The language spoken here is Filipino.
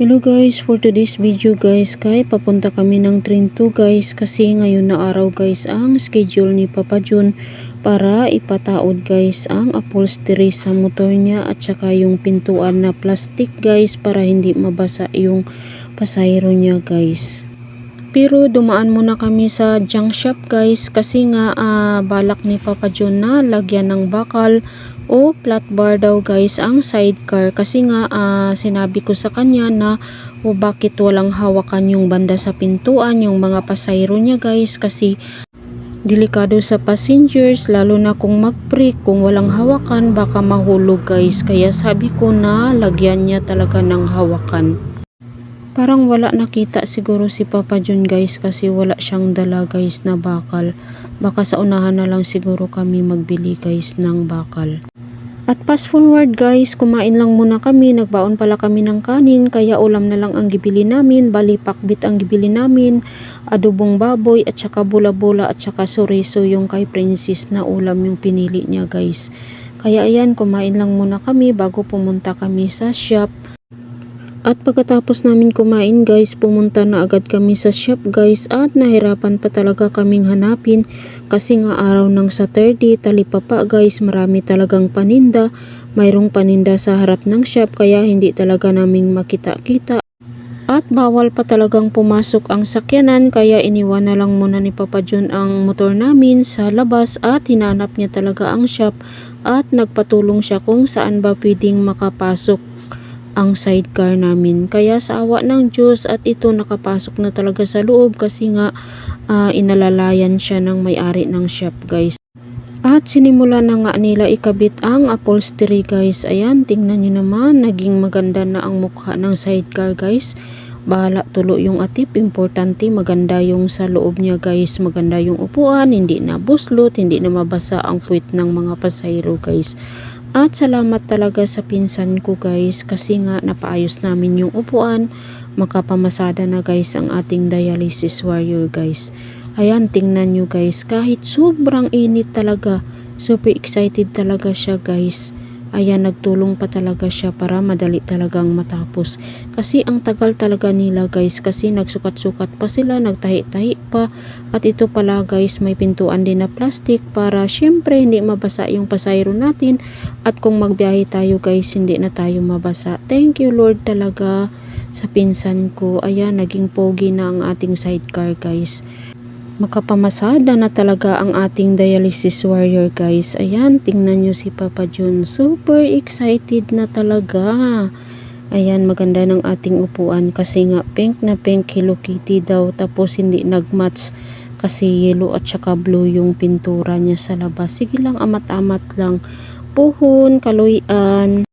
Hello guys, for today's video guys, kay papunta kami ng train 2 guys kasi ngayon na araw guys ang schedule ni Papa Jun para ipataod guys ang upholstery sa motor niya at saka yung pintuan na plastic guys para hindi mabasa yung pasayro niya guys. Pero dumaan muna kami sa junk shop guys kasi nga ah, balak ni Papa John na lagyan ng bakal o flat bar daw guys ang sidecar. Kasi nga ah, sinabi ko sa kanya na o bakit walang hawakan yung banda sa pintuan yung mga pasayro niya guys? Kasi delikado sa passengers lalo na kung mag-brake kung walang hawakan baka mahulog guys. Kaya sabi ko na lagyan niya talaga ng hawakan Parang wala nakita siguro si Papa John guys kasi wala siyang dala guys na bakal. Baka sa unahan na lang siguro kami magbili guys ng bakal. At fast forward guys, kumain lang muna kami, nagbaon pala kami ng kanin, kaya ulam na lang ang gibili namin, bali pakbit ang gibili namin, adobong baboy at saka bula-bula at saka soriso yung kay Princess na ulam yung pinili niya guys. Kaya ayan, kumain lang muna kami bago pumunta kami sa shop. At pagkatapos namin kumain guys, pumunta na agad kami sa shop guys at nahirapan pa talaga kaming hanapin kasi nga araw ng Saturday, talipapa guys, marami talagang paninda. Mayroong paninda sa harap ng shop kaya hindi talaga naming makita-kita. At bawal pa talagang pumasok ang sakyanan kaya iniwan na lang muna ni Papa John ang motor namin sa labas at hinanap niya talaga ang shop at nagpatulong siya kung saan ba pwedeng makapasok ang sidecar namin. Kaya sa awa ng Diyos at ito nakapasok na talaga sa loob kasi nga ah, inalalayan siya ng may-ari ng shop guys. At sinimula na nga nila ikabit ang upholstery guys. Ayan, tingnan nyo naman. Naging maganda na ang mukha ng sidecar guys. Bahala tulo yung atip. Importante maganda yung sa loob niya guys. Maganda yung upuan. Hindi na buslot. Hindi na mabasa ang puwit ng mga pasayro guys. At salamat talaga sa pinsan ko guys kasi nga napaayos namin yung upuan. Makapamasada na guys ang ating dialysis warrior guys. Ayan tingnan nyo guys kahit sobrang init talaga. Super excited talaga siya guys. Ayan nagtulong pa talaga siya para madali talagang matapos. Kasi ang tagal talaga nila guys kasi nagsukat-sukat pa sila, nagtahi-tahi pa. At ito pala guys may pintuan din na plastic para syempre hindi mabasa yung pasayro natin at kung magbiyahe tayo guys, hindi na tayo mabasa. Thank you Lord talaga sa pinsan ko. Ayan, naging pogi na ang ating sidecar guys. Makapamasada na talaga ang ating dialysis warrior guys. Ayan, tingnan nyo si Papa John. Super excited na talaga. Ayan, maganda ng ating upuan kasi nga pink na pink Hello Kitty daw tapos hindi nagmatch kasi yellow at saka blue yung pintura niya sa labas. Sige lang, amat-amat lang. Puhon, kaluyan.